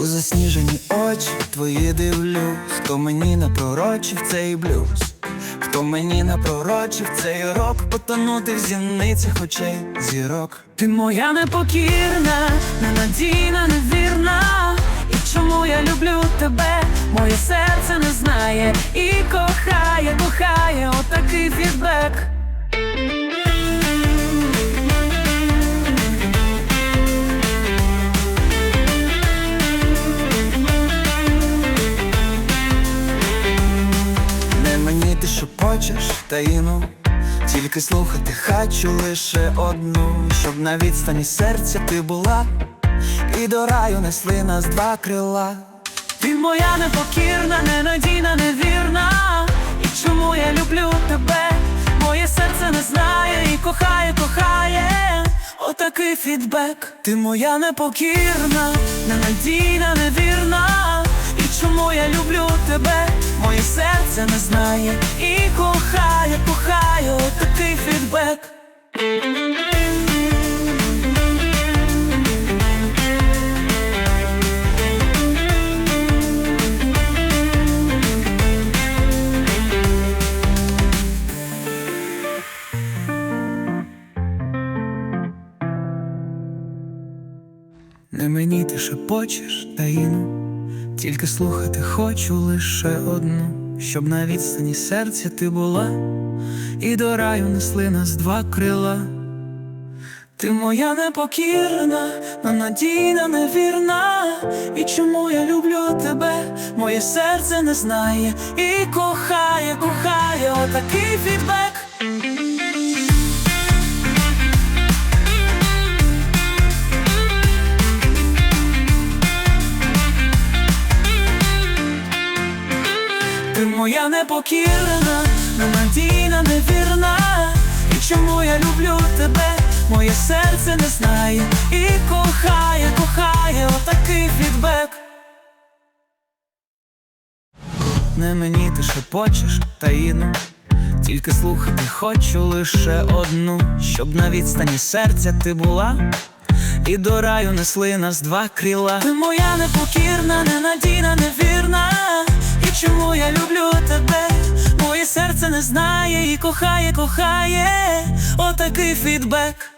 У засніжені очі твої дивлюсь, хто мені напророчив цей блюз, хто мені напророчив цей рок, потонути в зіницях очей зірок. Ти моя непокірна, ненадійна, невірна. І чому я люблю тебе? Моє серце не знає і кохає, кохає, отакий фідбек. Шепочеш таїну, тільки слухати хочу лише одну, щоб на відстані серця ти була, і до раю несли нас два крила. Ти моя непокірна, ненадійна, невірна. І чому я люблю тебе? Моє серце не знає і кохає, кохає. Отакий фідбек. Ти моя непокірна, ненадійна, невірна. І чому я люблю тебе? Моє серце не знає і кохає, кохає, отакий фідбек. Не мені ти шепочеш таїну, тільки слухати хочу лише одну, щоб на відстані серця ти була, і до раю несли нас два крила. Ти моя непокірна, ненадійна, невірна. І чому я люблю тебе? Моє серце не знає і кохає, кохає, отакий фідбек. Моя непокірна, ненадійна, невірна. І чому я люблю тебе? Моє серце не знає і кохає, кохає, отакий фідбек. Не мені ти шепочеш таїну, тільки слухати хочу лише одну, щоб на відстані серця ти була, і до раю несли нас два крила. Ти моя непокірна, ненадійна, невірна. Не знає і кохає, кохає, отакий фідбек.